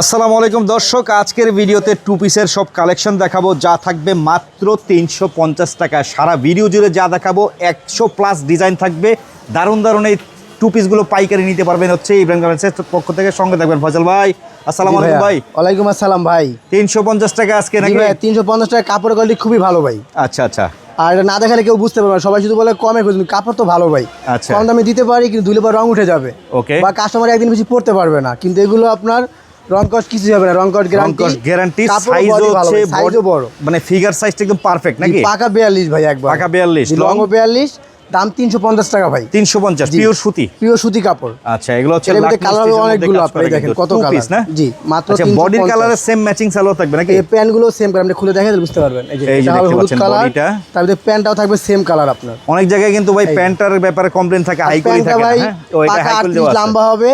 আসসালামু আলাইকুম দর্শক আজকের ভিডিওতে টু পিসের সব কালেকশন দেখাবো। যা থাকবে মাত্র তিনশো পঞ্চাশ টাকা। সারা ভিডিও জুড়ে যা দেখাবো একশো প্লাস ডিজাইন থাকবে। দারুণ দারুণ এই টু পিসগুলো পাইকারি নিতে পারবেন হচ্ছে ইব্রাহিম গার্মেন্টসের পক্ষ থেকে। সঙ্গে থাকবেন ফজল ভাই। আসসালামু আলাইকুম ভাই। ওয়ালাইকুম আসসালাম ভাই। তিনশো পঞ্চাশ টাকা আজকে নাকি? তিনশো পঞ্চাশ টাকা কাপড়ের কোয়ালিটি খুবই ভালো ভাই। আচ্ছা আচ্ছা। আর এটা না দেখালে কেউ বুঝতে পারবে না। সবাই শুধু বলে কমে খুঁজুন কাপড় তো ভালো ভাই। আচ্ছা। কম দামে দিতে পারি কিন্তু দুলে পর রং উঠে যাবে। ওকে বা কাস্টমার একদিন বেশি পড়তে পারবে না। কিন্তু এগুলো আপনার রং কস্ট কিছু হবে না রং কস্ট গ্যারান্টি গ্যারান্টি সাইজ হচ্ছে ভাই, size ও বড়। মানে ফিগার সাইজটা একদম পারফেক্ট নাকি? পাকা বিয়াল্লিশ ভাই একবার। পাকা 42, লং long? বিয়াল্লিশ দাম তিনশো পঞ্চাশ টাকা ভাই। তিনশো পঞ্চাশ জি। পিওর সুতি? পিওর সুতি কাপড়। আচ্ছা এগুলো হচ্ছে কালার অনেকগুলো আপনি দেখেন কত কালার না? জি মাত্র আচ্ছা বডির কালারের সেম ম্যাচিং সালোয়ার থাকবে নাকি? এই প্যান্টগুলো সেম কালার আপনি খুলে দেখেন বুঝতে পারবেন। এই যে এটা হবে হলুদ কালার bodyটা। তারপরে প্যান্টটাও থাকবে সেম কালার আপনার। অনেক জায়গায় কিন্তু ভাই প্যান্টার ব্যাপারে কমপ্লেন থাকে হাই প্যান্টটা থাকে না, হ্যাঁ? এটা হাই কলি 38 দেওয়া আছে। লম্বা হবে।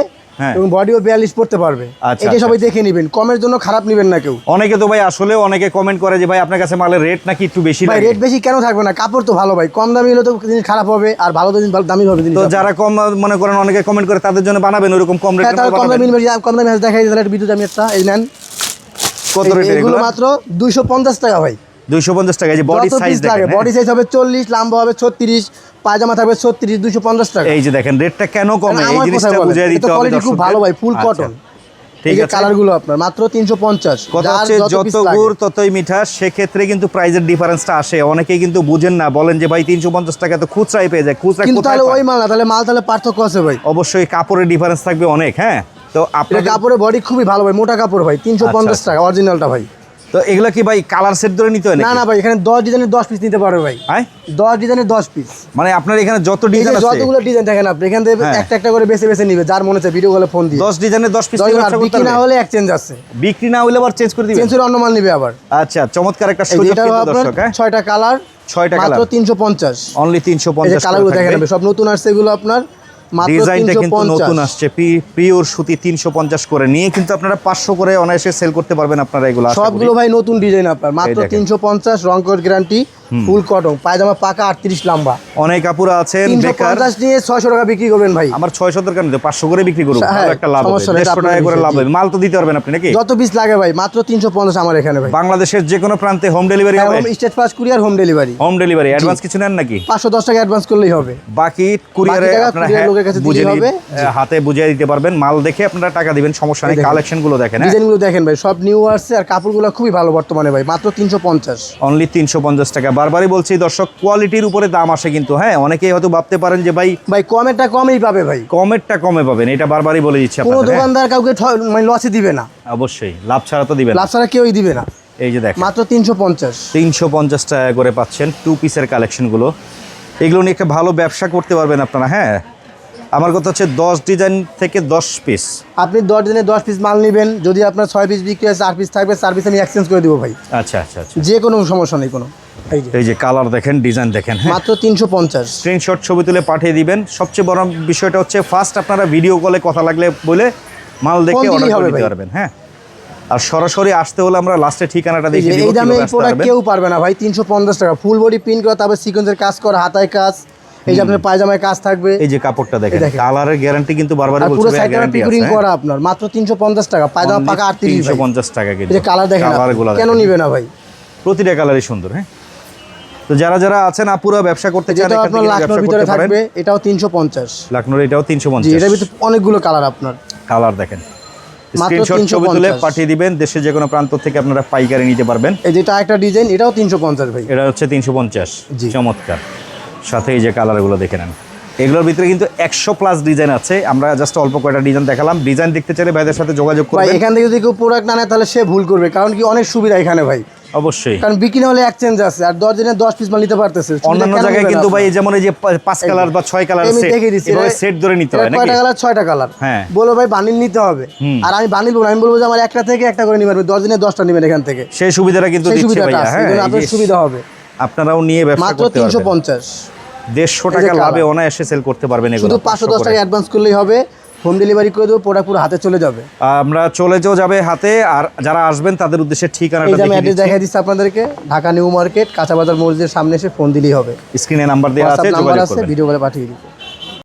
এবং বডিও বিয়াল্লিশ পড়তে পারবে। আচ্ছা, এটা আচ্ছা, সবাই দেখে নেবেন। কমের জন্য খারাপ নেবেন না কেউ। অনেকে তো ভাই আসলে অনেকে কমেন্ট করে যে ভাই আপনার কাছে মালের রেট নাকি একটু বেশি ভাই রেট বেশি কেন থাকবে না? কাপড় তো ভালো ভাই। কম দামি হলে তো জিনিস খারাপ হবে আর ভালো তো জিনিস দামি হবে তো যারা কম মনে করেন অনেকে কমেন্ট করে তাদের জন্য বানাবেন ওরকম কম হ্যাঁ রেট কম দামি কম দামি দেখাই তাহলে বিদ্যুৎ আমি একটা এই নেন। কত রেটের এগুলো? মাত্র দুইশো পঞ্চাশ টাকা ভাই। 250 টাকা এই যে বডি সাইজ লাগে বডি হ্যাঁ? সাইজ হবে চল্লিশ লম্বা হবে ছত্রিশ পায়জামা থাকবে ছত্রিশ দুইশো পঞ্চাশ টাকা। এই যে দেখেন রেটটা কেন কমে? এই জিনিসটা বুঝিয়ে দিতে হবে খুব ভালো ভাই ফুল আচ্ছা, কটন ঠিক আছে। কালারগুলো আপনার মাত্র তিনশো পঞ্চাশ। কথা হচ্ছে যত গুড় ততই মিঠা সেক্ষেত্রে কিন্তু প্রাইজের ডিফারেন্সটা আসে। অনেকেই কিন্তু বুঝেন না বলেন যে ভাই তিনশো পঞ্চাশ টাকা তো খুচরাই পেয়ে যায় খুচরা কিন্তু তাহলে ওই মাল না তাহলে মাল তাহলে পার্থক্য আছে ভাই। অবশ্যই কাপড়ের ডিফারেন্স থাকবে অনেক হ্যাঁ? তো আপনার কাপড়ের বডি খুবই ভালো ভাই মোটা কাপড় ভাই তিনশো পঞ্চাশ আচ্ছা। টাকা অরিজিনালটা ভাই। তো এগুলো কি ভাই কালার সেট ধরে নিতে হয় না না ভাই এখানে দশ ডিজাইনের দশ পিস নিতে পারবে ভাই। হ্যাঁ? দশ ডিজাইনের দশ পিস মানে আপনার এখানে যত ডিজাইন আছে। যতগুলো ডিজাইন দেখেন আপনি এখান থেকে হ্যাঁ। একটা একটা করে বেছে বেছে নিবে যার মনে হচ্ছে ভিডিও কলে ফোন দিয়ে। দশ ডিজাইনের দশ পিস দশ আর বিক্রি না হলে এক্সচেঞ্জ আছে। বিক্রি না হলে আবার চেঞ্জ করে দিবেন চেঞ্জ করে অন্য মাল নিবে আবার। আচ্ছা চমৎকার একটা সুযোগ কিন্তু দর্শক হ্যাঁ? ছয়টা কালার ছয়টা কালার তিনশো পঞ্চাশ। অনলি তিনশো এই যে পঞ্চাশ কালারগুলো দেখেন সব নতুন আসছে এগুলো আপনার। মাত্র ডিজাইনটা কিন্তু নতুন আসছে। পিওর সুতি তিনশো পঞ্চাশ করে নিয়ে কিন্তু আপনারা পাঁচশো করে অনায়াসে সেল করতে পারবেন আপনারা এগুলো সবগুলো ভাই নতুন ডিজাইন আপনার। মাত্র তিনশো পঞ্চাশ রং গ্যারান্টি ফুল কটন পায়জামা পাকা আটত্রিশ লম্বা। অনেক তিনশো বেকার। পঞ্চাশ নিয়ে ছয়শো টাকা বিক্রি করবেন ভাই। আমার ছয়শো নেই পাঁচশো করে বিক্রি করব হ্যাঁ, একটা লাভ দেড়শো টাকা করে লাভ হবে। মাল তো দিতে পারবেন আপনি নাকি? যত পিস লাগে ভাই মাত্র তিনশো পঞ্চাশ আমার এখানে ভাই। বাংলাদেশের যে কোনো প্রান্তে হোম ডেলিভারি হবে? Steadfast courier home delivery home delivery advance কিছু নেন নাকি? পাঁচশো দশ টাকা অ্যাডভান্স করলেই হবে। বাকি কুরিয়ারে আপনারা হ্যাঁ, লোকের কাছে বুঝে হবে। হাতে বুঝিয়ে দিতে পারবেন। মাল দেখে আপনারা টাকা দিবেন সমস্যা নেই কালেকশনগুলো দেখেন হ্যাঁ? ডিজাইনগুলো দেখেন ভাই সব নিউ আসছে আর কাপড়গুলো খুবই ভালো বর্তমানে ভাই মাত্র তিনশো পঞ্চাশ। অনলি তিনশো পঞ্চাশ টাকা বারবারই বলছি দর্শক কোয়ালিটির উপরে দাম আসে কিন্তু হ্যাঁ? অনেকেই হয়তো ভাবতে পারেন যে ভাই ভাই কমেরটা কমেই পাবে ভাই। কমেরটা কমে পাবেন এটা বারবারই বলে দিচ্ছি কোনো হ্যাঁ? দোকানদার কাউকে মানে লসে দিবে না। অবশ্যই লাভ ছাড়া তো দিবে লাভ ছাড়া কেউই দিবে না। এই যে দেখ মাত্র তিনশো পঞ্চাশ। তিনশো পঞ্চাশ টাকা করে পাচ্ছেন টু পিসের কালেকশনগুলো এগুলো নিয়ে একটা ভালো ব্যবসা করতে পারবেন আপনারা হ্যাঁ? আমার কথা হচ্ছে দশ ডিজাইন থেকে দশ পিস আপনি দশ দিনে দশ পিস মাল নেবেন যদি আপনার ছয় পিস বিক্রি হয় চার পিস থাকবে চার পিস আমি এক্সচেঞ্জ করে দেবো ভাই। আচ্ছা আচ্ছা আচ্ছা। যে কোনো সমস্যা নেই কোনো। এই যে। কালার দেখেন ডিজাইন দেখেন হ্যাঁ? মাত্র তিনশো পঞ্চাশ। স্ক্রিনশট ছবি তুলে পাঠিয়ে দিবেন। সবচেয়ে বড় বিষয়টা হচ্ছে ফার্স্ট আপনারা ভিডিও কলে কথা লাগলে বলে মাল দেখে অর্ডার করে দিতে পারবেন হ্যাঁ? আর সরাসরি আসতে হলে আমরা লাস্টে ঠিকানাটা দেখিয়ে এই দামে এই প্রোডাক্ট কেউ পারবে না ভাই তিনশো পঞ্চাশ টাকা। ফুল বডি প্রিন্ট করা তারপর সিকোয়েন্সের কাজ করা হাতায় কাজ। এই যে আপনার পায়জামায় কাজ থাকবে। এই যে কাপড়টা দেখেন। কালারের গ্যারান্টি কিন্তু বারবার বলছি পুরো ভাই, সাইডে পিকুরিং হ্যাঁ। করা আপনার মাত্র তিনশো পঞ্চাশ টাকা পায়জামা পাকা আটত্রিশ তিনশো পঞ্চাশ টাকা এই যে কালার দেখেন কেন। নিবে না ভাই? প্রতিটা কালারই সুন্দর হ্যাঁ? তো যারা যারা আছেন আপুরা ব্যবসা করতে চান এখান আপনার লাখনোর ভিতরে থাকবে এটাও তিনশো পঞ্চাশ। লাকনোর এটাও তিনশো জি পঞ্চাশ এটার ভিতরে অনেকগুলো কালার আপনার। কালার দেখেন। স্ক্রিনশট ছবি তুলে পাঠিয়ে দিবেন দেশে যে কোনো প্রান্ত থেকে আপনারা পাইকারি নিতে পারবেন। এই যেটা একটা ডিজাইন এটাও তিনশো পঞ্চাশ ভাই। এটা হচ্ছে তিনশো পঞ্চাশ। জি। চমৎকার। সাথে এই যে কালারগুলো দেখে নেন। এগুলোর ভিতরে কিন্তু একশো প্লাস ডিজাইন আছে। আমরা জাস্ট অল্প কয়টা ডিজাইন দেখালাম। ডিজাইন দেখতে চাইলে ভাইদের সাথে যোগাযোগ ভাই করবেন। এখান থেকে যদি কেউ প্রোডাক্ট না নেয় তাহলে সে ভুল করবে। কারণ কি অনেক সুবিধা এখানে ভাই। অবশ্যই। কারণ বিক্রি হলে এক্সচেঞ্জ আছে। আর দশ দিনে দশ পিস মাল নিতে পারতেছে। অন্যান্য জায়গায় কিন্তু ভাই যেমন এই যে পাঁচ কালার বা ছয় কালার সেট দেখিয়ে দিচ্ছি। এভাবে সেট ধরে নিতে হয় নাকি? কয়টা কালার ছয়টা কালার হ্যাঁ। বলো ভাই বানিল নিতে হবে। আর আমি বানিল বলব আমি বলব যে আমার একটা থেকে একটা করে নিবেন। দশ দিনে দশটা নিবেন এখান থেকে। সেই সুবিধাটা কিন্তু দিচ্ছে হ্যাঁ আপনার সুবিধা হবে। আপনারাও নিয়ে ব্যবসা করতে তিনশো পারবেন পঞ্চাশ। দেড়শো টাকা। লাভে অনায়াসে সেল করতে পারবেন এগুলো। শুধু পাঁচশো দশ টাকা অ্যাডভান্স করলেই হবে হোম ডেলিভারি করে দেবো প্রোডাক্ট পুরো হাতে চলে যাবে। আমরা চলে যাও যাবে হাতে আর যারা আসবেন তাদের উদ্দেশ্যে ঠিকানাটা আমি অ্যাড্রেস দেখাই দিচ্ছি। আপনাদেরকে ঢাকা নিউ মার্কেট কাঁচা বাজার মসজিদের সামনে এসে ফোন দিলেই হবে। স্ক্রিনে নাম্বার দেওয়া আছে যোগাযোগ করবেন। ভিডিও করে পাঠিয়ে দিই